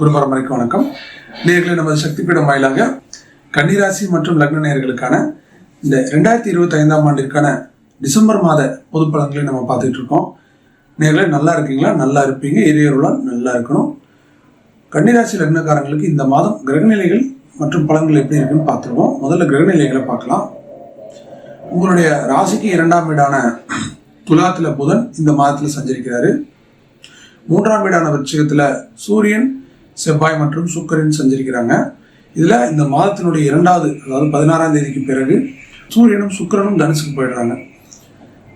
குரு வரைக்கும் வணக்கம். நேர்களை நமது சக்தி பீடம் வாயிலாக கன்னிராசி மற்றும் லக்ன நேர்களுக்கான இந்த ரெண்டாயிரத்தி இருபத்தி ஐந்தாம் ஆண்டிற்கான டிசம்பர் மாத பொது பலன்களை நம்ம பார்த்துட்டு இருக்கோம். நேர்களை நல்லா இருக்கீங்களா? நல்லா இருப்பீங்க. இறையருளால் நல்லா இருக்கணும். கன்னிராசி லக்னக்காரங்களுக்கு இந்த மாதம் கிரகநிலைகள் மற்றும் பலன்கள் எப்படி இருக்குன்னு பார்த்துருவோம். முதல்ல கிரகநிலைகளை பார்க்கலாம். உங்களுடைய ராசிக்கு இரண்டாம் வீடான துலாத்தில் புதன் இந்த மாதத்தில் சஞ்சரிக்கிறாரு. மூன்றாம் வீடான விருச்சிகத்துல சூரியன் செவ்வாய் மற்றும் சுக்கிரன் சஞ்சரிக்கிறாங்க. இதில் இந்த மாதத்தினுடைய இரண்டாவது அதாவது பதினாறாம் தேதிக்கு பிறகு சூரியனும் சுக்கரனும் தனுசுக்கு போயிடுறாங்க.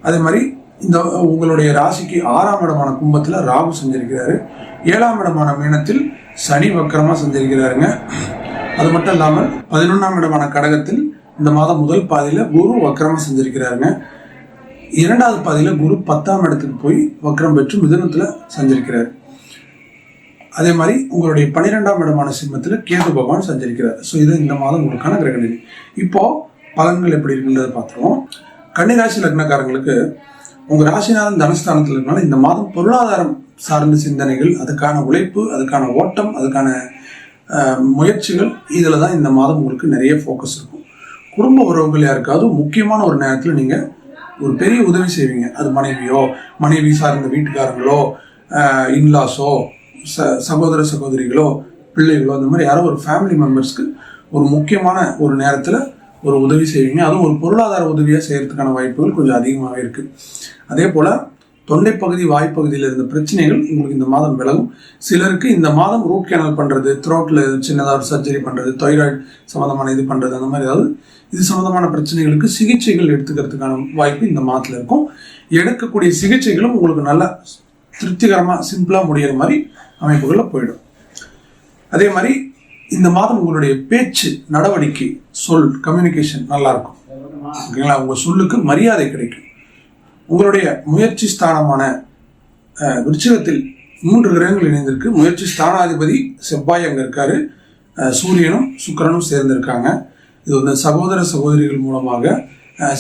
அதே மாதிரி இந்த உங்களுடைய ராசிக்கு ஆறாம் இடமான கும்பத்தில் ராகு சஞ்சரிக்கிறாரு. ஏழாம் இடமான மீனத்தில் சனி வக்கரமாக சஞ்சரிக்கிறாருங்க. அது மட்டும் இல்லாமல் பதினொன்றாம் இடமான கடகத்தில் இந்த மாதம் முதல் பாதியில் குரு வக்கரமாக சஞ்சரிக்கிறாருங்க. இரண்டாவது பாதியில் குரு பத்தாம் இடத்துக்கு போய் வக்கரம் பெற்று மிதனத்தில் சஞ்சரிக்கிறார். அதே மாதிரி உங்களுடைய பன்னிரெண்டாம் இடமான சிம்மத்தில் கேது பகவான் சஞ்சரிக்கிறார். ஸோ இது இந்த மாதம் உங்களுக்கான கிரகநிலை இப்போ பலன்கள் எப்படி இருக்குன்றதை பார்த்துருவோம். கன்னிராசி லக்னக்காரங்களுக்கு உங்கள் ராசிநாதன் தனஸ்தானத்தில் இருக்கனால இந்த மாதம் பொருளாதாரம் சார்ந்த சிந்தனைகள் அதுக்கான உழைப்பு அதுக்கான ஓட்டம் அதுக்கான முயற்சிகள் இதில் தான் இந்த மாதம் உங்களுக்கு நிறைய ஃபோக்கஸ் இருக்கும். குடும்ப உறவுகள் யாருக்காவது முக்கியமான ஒரு நேரத்தில் நீங்கள் ஒரு பெரிய உதவி செய்வீங்க. அது மனைவியோ மனைவி சார்ந்த வீட்டுக்காரங்களோ இன்லாஸோ ச சகோதர சகோதரிகளோ பிள்ளைகளோ அந்த மாதிரி யாரோ ஒரு ஃபேமிலி மெம்பர்ஸ்க்கு ஒரு முக்கியமான ஒரு நேரத்தில் ஒரு உதவி செய்வீங்க. அதுவும் ஒரு பொருளாதார உதவியாக செய்கிறதுக்கான வாய்ப்புகள் கொஞ்சம் அதிகமாகவே இருக்குது அதே போல் தொண்டைப்பகுதி வாய்ப்பகுதியில் இருந்த பிரச்சனைகள் உங்களுக்கு இந்த மாதம் விலகும். சிலருக்கு இந்த மாதம் ரூட் கேனல் பண்ணுறது த்ரோட்டில் சின்னதாக ஒரு சர்ஜரி பண்ணுறது தைராய்டு சம்மந்தமான இது பண்ணுறது அந்த மாதிரி ஏதாவது இது சம்மந்தமான பிரச்சனைகளுக்கு சிகிச்சைகள் எடுத்துக்கிறதுக்கான வாய்ப்பு இந்த மாதத்தில் இருக்கும். எடுக்கக்கூடிய சிகிச்சைகளும் உங்களுக்கு நல்ல திருப்திகரமாக சிம்பிளாக முடியிற மாதிரி அமைப்புகளில் போயிடும். அதே மாதிரி இந்த மாதம் உங்களுடைய பேச்சு நடவடிக்கை சொல் கம்யூனிகேஷன் நல்லா இருக்கும் ஓகேங்களா? உங்க சொல்லுக்கு மரியாதை கிடைக்கும். உங்களுடைய முயற்சி ஸ்தானமான விருச்சகத்தில் மூன்று கிரகங்கள் இணைந்திருக்கு. முயற்சி ஸ்தானாதிபதி செவ்வாய் அங்க இருக்காரு. அஹ், சூரியனும் சுக்கிரனும் சேர்ந்திருக்காங்க. இது வந்து சகோதர சகோதரிகள் மூலமாக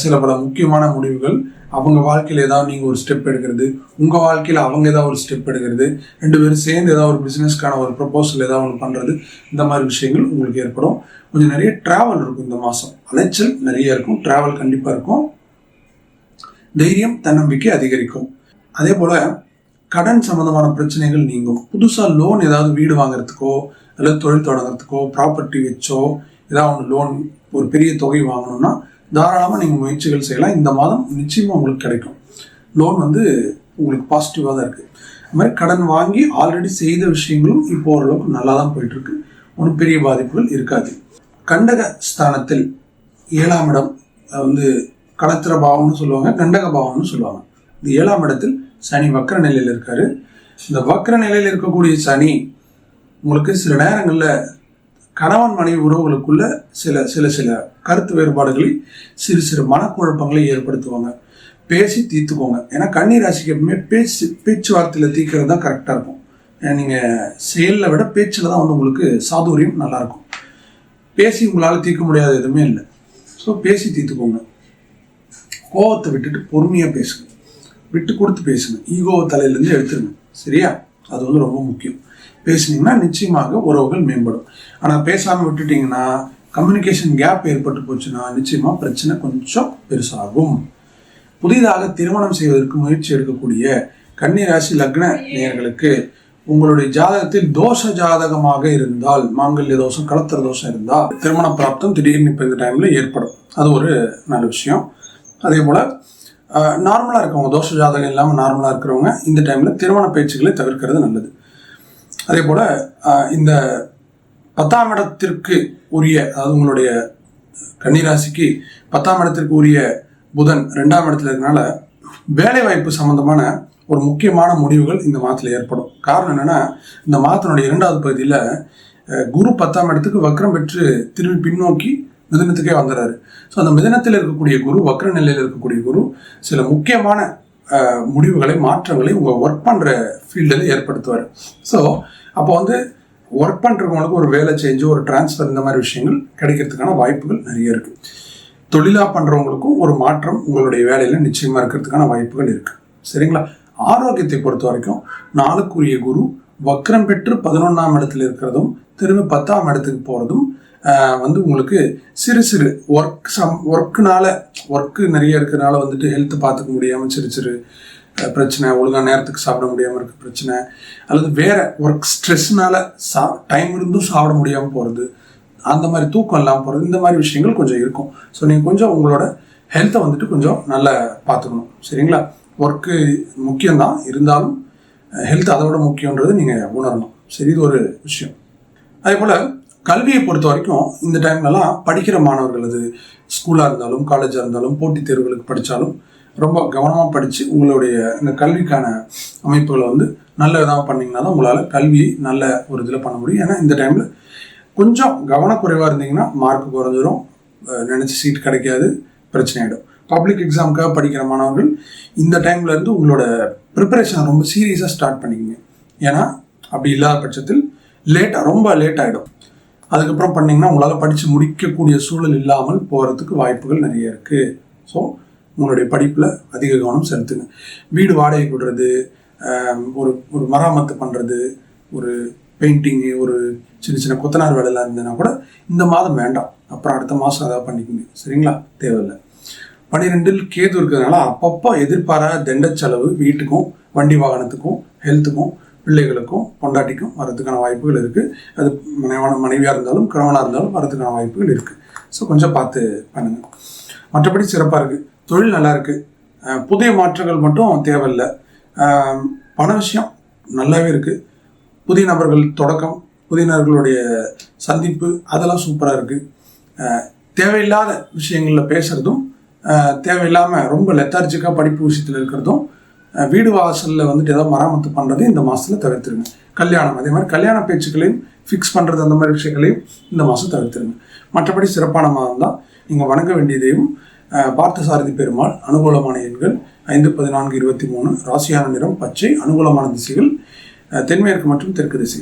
சில பல முக்கியமான முடிவுகள். அவங்க வாழ்க்கையில் ஏதாவது நீங்கள் ஒரு ஸ்டெப் எடுக்கிறது உங்கள் வாழ்க்கையில் அவங்க ஏதாவது ஒரு ஸ்டெப் எடுக்கிறது ரெண்டு பேரும் சேர்ந்து ஏதாவது ஒரு பிஸ்னஸ்க்கான ஒரு ப்ரப்போசல் ஏதாவது ஒன்று பண்ணுறது இந்த மாதிரி விஷயங்கள் உங்களுக்கு ஏற்படும். கொஞ்சம் நிறைய ட்ராவல் இருக்கும் இந்த மாதம் அலைச்சல் நிறைய இருக்கும். ட்ராவல் கண்டிப்பாக இருக்கும். தைரியம் தன்னம்பிக்கை அதிகரிக்கும். அதே போல் கடன் சம்மந்தமான பிரச்சனைகள் நீங்கும். புதுசாக லோன் ஏதாவது வீடு வாங்குறதுக்கோ அல்லது தொழில் தொடங்குறதுக்கோ ப்ராப்பர்ட்டி வச்சோ ஏதாவது ஒன்று லோன் ஒரு பெரிய தொகை வாங்கணும்னா தாராளமாக நீங்கள் முயற்சிகள் செய்யலாம். இந்த மாதம் நிச்சயமாக உங்களுக்கு கிடைக்கும். லோன் வந்து உங்களுக்கு பாசிட்டிவாக தான் இருக்குது அது மாதிரி கடன் வாங்கி ஆல்ரெடி செய்த விஷயங்களும் இப்போ ஓரளவுக்கு நல்லா தான் போயிட்டுருக்கு. ஒன்றும் பெரிய பாதிப்புகள் இருக்காது. கண்டக ஸ்தானத்தில் ஏழாம் இடம் வந்து கடத்திர பாவம்னு சொல்லுவாங்க கண்டக பாவம்னு சொல்லுவாங்க. இந்த ஏழாம் இடத்தில் சனி வக்கர நிலையில் இருக்காரு. இந்த வக்கர நிலையில் இருக்கக்கூடிய சனி உங்களுக்கு சில நேரங்களில் கணவன் மனைவி உறவுகளுக்குள்ள சில சில சில கருத்து வேறுபாடுகளை சிறு சிறு மனக்குழப்பங்களை ஏற்படுத்துவாங்க. பேசி தீர்த்துக்கோங்க. ஏன்னா கன்னி ராசிக்கு எப்பவுமே பேச்சு பேச்சுவார்த்தையில் தீர்க்கிறது தான் கரெக்டாக இருக்கும். ஏன்னா நீங்கள் செயலில் விட பேச்சில் தான் வந்து உங்களுக்கு சாதுரியம் நல்லாயிருக்கும் பேசி உங்களால் தீர்க்க முடியாத எதுவுமே இல்லை. ஸோ பேசி தீர்த்துக்கோங்க. கோவத்தை விட்டுட்டு பொறுமையாக பேசுங்க. விட்டு கொடுத்து பேசுங்க. ஈகோவை தலையிலேருந்து எடுத்துருங்க. சரியா? அது வந்து ரொம்ப முக்கியம். பேசுனீங்கன்னா நிச்சயமாக உறவுகள் மேம்படும். ஆனால் பேசாமல் விட்டுட்டீங்கன்னா கம்யூனிகேஷன் கேப் ஏற்பட்டு போச்சுன்னா நிச்சயமாக பிரச்சனை கொஞ்சம் பெருசாகும். புதிதாக திருமணம் செய்வதற்கு முயற்சி எடுக்கக்கூடிய கன்னிராசி லக்ன நேயர்களுக்கு உங்களுடைய ஜாதகத்தில் தோஷ ஜாதகமாக இருந்தால் மாங்கல்ய தோஷம் கலத்திர தோஷம் இருந்தால் திருமண பிராப்தம் திடீர்னு இப்போ இந்த டைமில் ஏற்படும். அது ஒரு நல்ல விஷயம். அதே போல் நார்மலாக இருக்கவங்க தோஷ ஜாதகம் இல்லாமல் நார்மலாக இருக்கிறவங்க இந்த டைமில் திருமண பேச்சுக்களை தவிர்க்கிறது நல்லது. அதே போல் இந்த பத்தாம் இடத்திற்கு உரிய அதாவது உங்களுடைய கன்னிராசிக்கு பத்தாம் இடத்திற்கு உரிய புதன் ரெண்டாம் இடத்துல இருக்கனால வேலைவாய்ப்பு சம்மந்தமான சம்பந்தமான ஒரு முக்கியமான முடிவுகள் இந்த மாதத்தில் ஏற்படும். காரணம் என்னென்னா இந்த மாதத்தினுடைய இரண்டாவது பகுதியில் குரு பத்தாம் இடத்துக்கு வக்ரம் பெற்று திரும்பி பின்னோக்கி மிதனத்துக்கே வந்துடுறாரு ஸோ அந்த மிதனத்தில் இருக்கக்கூடிய குரு வக்ர நிலையில் இருக்கக்கூடிய குரு சில முக்கியமான முடிவுகளை மாற்றங்களை உங்கள் ஒர்க் பண்ணுற ஃபீல்டில் ஏற்படுத்துவார். ஸோ அப்போ வந்து ஒர்க் பண்ணுறவங்களுக்கு ஒரு வேலை செஞ்சு ஒரு டிரான்ஸ்ஃபர் இந்த மாதிரி விஷயங்கள் கிடைக்கிறதுக்கான வாய்ப்புகள் நிறைய இருக்குது தொழிலாக பண்ணுறவங்களுக்கும் ஒரு மாற்றம் உங்களுடைய வேலையில் நிச்சயமாக இருக்கிறதுக்கான வாய்ப்புகள் இருக்குது சரிங்களா? ஆரோக்கியத்தை பொறுத்த வரைக்கும் நாளுக்குரிய குரு வக்ரம் பெற்று பதினொன்றாம் இடத்துல இருக்கிறதும் திரும்ப பத்தாம் இடத்துக்கு போகிறதும் வந்து உங்களுக்கு சிறு சிறு ஒர்க் சம் ஒர்க்குனால ஒர்க்கு நிறைய இருக்கிறனால வந்துட்டு ஹெல்த்தை பார்த்துக்க முடியாமல் சிறு சிறு பிரச்சனை ஒழுங்காக நேரத்துக்கு சாப்பிட முடியாமல் இருக்க பிரச்சனை அல்லது வேற ஒர்க் ஸ்ட்ரெஸ்னால சா டைம் இருந்தும் சாப்பிட முடியாமல் போகிறது அந்த மாதிரி தூக்கம் இல்லாமல் போகிறது இந்த மாதிரி விஷயங்கள் கொஞ்சம் இருக்கும். ஸோ நீங்கள் கொஞ்சம் உங்களோட ஹெல்த்தை வந்துட்டு கொஞ்சம் நல்லா பார்த்துக்கணும். சரிங்களா? ஒர்க்கு முக்கியம்தான். இருந்தாலும் ஹெல்த் அதோட முக்கியன்றது நீங்கள் உணரணும். சரி இது ஒரு விஷயம். அதே போல் கல்வியை பொறுத்த வரைக்கும் இந்த டைம்லலாம் படிக்கிற மாணவர்கள் அது ஸ்கூலாக இருந்தாலும் காலேஜாக இருந்தாலும் போட்டித் தேர்வுகளுக்கு படித்தாலும் ரொம்ப கவனமாக படித்து உங்களுடைய இந்த கல்விக்கான அமைப்புகளை வந்து நல்ல விதமாக பண்ணிங்கன்னா தான் உங்களால் கல்வியை நல்ல ஒரு இதில் பண்ண முடியும். ஏன்னா இந்த டைமில் கொஞ்சம் கவனக்குறைவாக இருந்தீங்கன்னா மார்க் குறைஞ்சிரும். நினச்சி சீட் கிடைக்காது. பிரச்சனை ஆகிடும் பப்ளிக் எக்ஸாமுக்காக படிக்கிற மாணவர்கள் இந்த டைம்லேருந்து உங்களோட ப்ரிப்பரேஷனை ரொம்ப சீரியஸாக ஸ்டார்ட் பண்ணிக்கங்க. ஏன்னா அப்படி இல்லாத பட்சத்தில் லேட்டாக ரொம்ப லேட் ஆகிடும் அதுக்கப்புறம் பண்ணிங்கன்னா உங்களால் படித்து முடிக்கக்கூடிய சூழல் இல்லாமல் போகிறதுக்கு வாய்ப்புகள் நிறைய இருக்குது ஸோ உங்களுடைய படிப்பில் அதிக கவனம் செலுத்துங்க. வீடு வாடகை விடுறது ஒரு ஒரு மராமத்து பண்ணுறது ஒரு பெயிண்டிங்கு ஒரு சின்ன சின்ன கொத்தனார் வேலைலாம் இருந்ததுன்னா கூட இந்த மாதம் வேண்டாம். அப்புறம் அடுத்த மாதம் அதாவது பண்ணிக்கோங்க. சரிங்களா? தேவையில்லை. பன்னிரெண்டில் கேது இருக்கிறதுனால அப்பப்போ எதிர்பாராத தண்ட செலவு வீட்டுக்கும் வண்டி வாகனத்துக்கும் ஹெல்த்துக்கும் பிள்ளைகளுக்கும் பொண்டாட்டிக்கும் வரதுக்கான வாய்ப்புகள் இருக்குது அது மனைவான மனைவியாக இருந்தாலும் கணவனாக இருந்தாலும் வரதுக்கான வாய்ப்புகள் இருக்குது ஸோ கொஞ்சம் பார்த்து பண்ணுங்கள் மற்றபடி சிறப்பாக இருக்குது தொழில் நல்லா இருக்குது புதிய மாற்றங்கள் மட்டும் தேவையில்லை. பண விஷயம் நல்லாவே இருக்குது புதிய நபர்கள் தொடக்கம் புதிய நபர்களுடைய சந்திப்பு அதெல்லாம் சூப்பராக இருக்குது தேவையில்லாத விஷயங்களில் பேசுகிறதும் தேவையில்லாமல் ரொம்ப லெத்தார்ஜிக்காக படிப்பு விஷயத்தில் இருக்கிறதும் வீடு வாசலில் வந்துட்டு ஏதாவது மராமத்து பண்ணுறதையும் இந்த மாதத்தில் தவிர்த்துருங்க. கல்யாணம் அதே மாதிரி கல்யாண பேச்சுக்களையும் ஃபிக்ஸ் பண்ணுறது அந்த மாதிரி விஷயங்களையும் இந்த மாதம் தவிர்த்துருங்க. மற்றபடி சிறப்பான மாதம் தான். நீங்கள் வணங்க வேண்டியதையும் பார்த்த பார்த்தசாரதி பெருமாள் அனுகூலமான எண்கள் ஐந்து பதினான்கு இருபத்தி மூணு ராசியான நிறம் பச்சை அனுகூலமான திசைகள் தென்மேற்கு மற்றும் தெற்கு திசை.